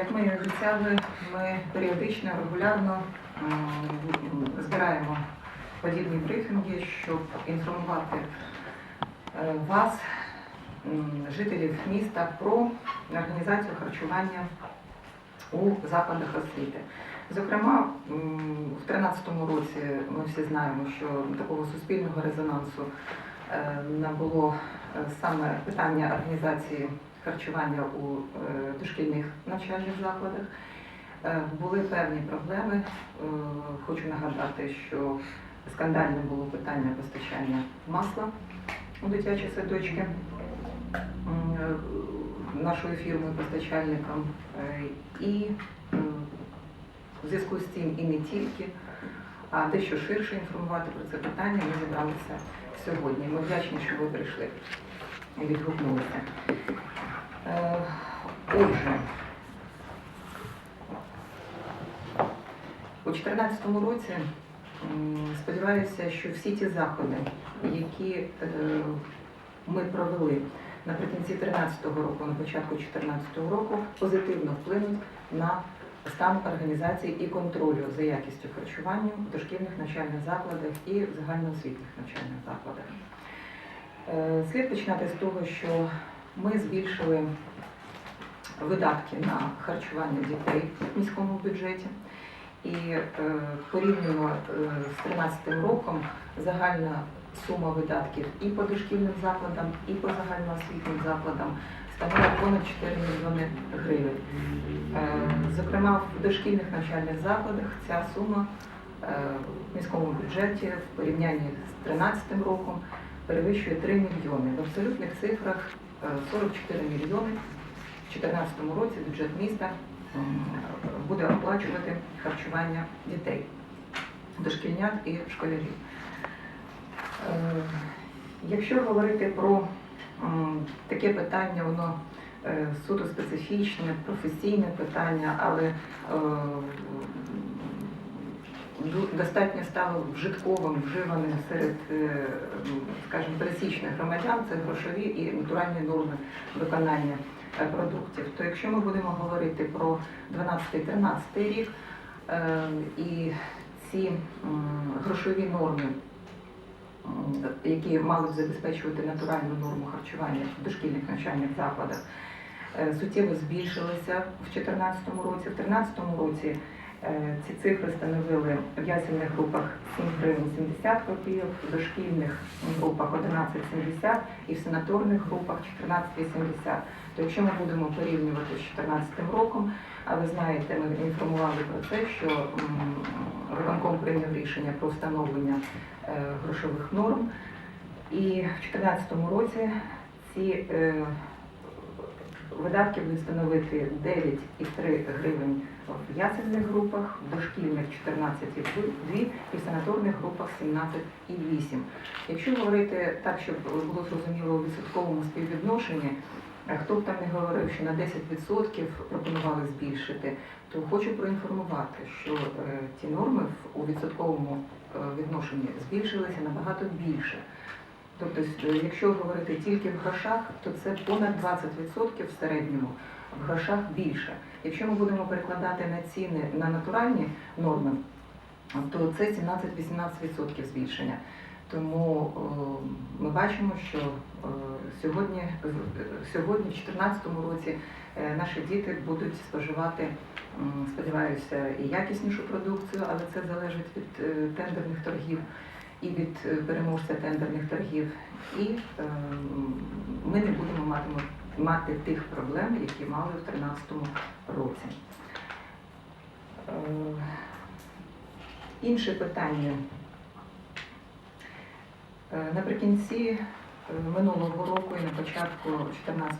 Як ми і обіцяли, ми періодично, регулярно збираємо подібні брифінги, щоб інформувати е, вас, жителів міста, про організацію харчування у закладах освіти. Зокрема, в 2013 році ми всі знаємо, що такого суспільного резонансу е, набуло е, саме питання організації харчування у е, дошкільних навчальних закладах. Е, Були певні проблеми. Е, Хочу нагадати, що скандальне було питання постачання масла у дитячі садочки м, е, нашою фірмою постачальником. Е, І е, в зв'язку з цим і не тільки, а дещо ширше інформувати про це питання ми зібралися сьогодні. Ми вдячні, що ви прийшли і відгукнулися. Е, Отже, у 2014 році сподіваюся, що всі ті заходи, які е, ми провели наприкінці 2013 року, на початку 2014 року, позитивно вплинуть на стан організації і контролю за якістю харчування в дошкільних навчальних закладах і в загальноосвітніх навчальних закладах. Е, Слід починати з того, що ми збільшили видатки на харчування дітей в міському бюджеті. І е, порівняно е, з 2013 роком загальна сума видатків і по дошкільним закладам, і по загальноосвітнім закладам становить понад 4 мільйони гривень. Е, Зокрема, в дошкільних навчальних закладах ця сума е, в міському бюджеті в порівнянні з 2013 роком перевищує 3 мільйони. В абсолютних цифрах е, 44 мільйони. В 2014 році бюджет міста буде оплачувати харчування дітей, дошкільнят і школярів. Е, Якщо говорити про таке питання, воно е, суто специфічне, професійне питання, але е, достатньо стало вжитковим, вживаним серед, е, скажімо, пересічних громадян, це грошові і натуральні норми виконання е, продуктів. То якщо ми будемо говорити про 12-13 рік е, і ці грошові норми які мали б забезпечувати натуральну норму харчування в дошкільних навчальних закладах, е, суттєво збільшилися в 2014 році. В 2013 році е, ці цифри становили в ясельних групах 7 гривень 70 копійок, в дошкільних групах 11,70 і в санаторних групах 14,80. То якщо ми будемо порівнювати з 2014 роком, а ви знаєте, ми інформували про це, що виконком прийняв рішення про встановлення е, грошових норм. І в 2014 році ці е, видатки будуть становити 9,3 гривень в ясельних групах, в дошкільних 14,2 і в санаторних групах 17,8. Якщо говорити так, щоб було зрозуміло у відсотковому співвідношенні, хто б там не говорив, що на 10% пропонували збільшити, то хочу проінформувати, що е, ті норми у відсотковому е, відношенні збільшилися набагато більше. Тобто, е, якщо говорити тільки в грошах, то це понад 20% в середньому, в грошах більше. Якщо ми будемо перекладати на ціни на натуральні норми, то це 17-18% збільшення. Тому е, ми бачимо, що е, сьогодні, сьогодні, в 2014 році, е, наші діти будуть споживати, сподіваюся, і якіснішу продукцію, але це залежить від е, тендерних торгів і від е, переможця тендерних торгів. І ми не будемо мати, мати тих проблем, які мали в 2013 році. Інше питання. Наприкінці минулого року і на початку 2014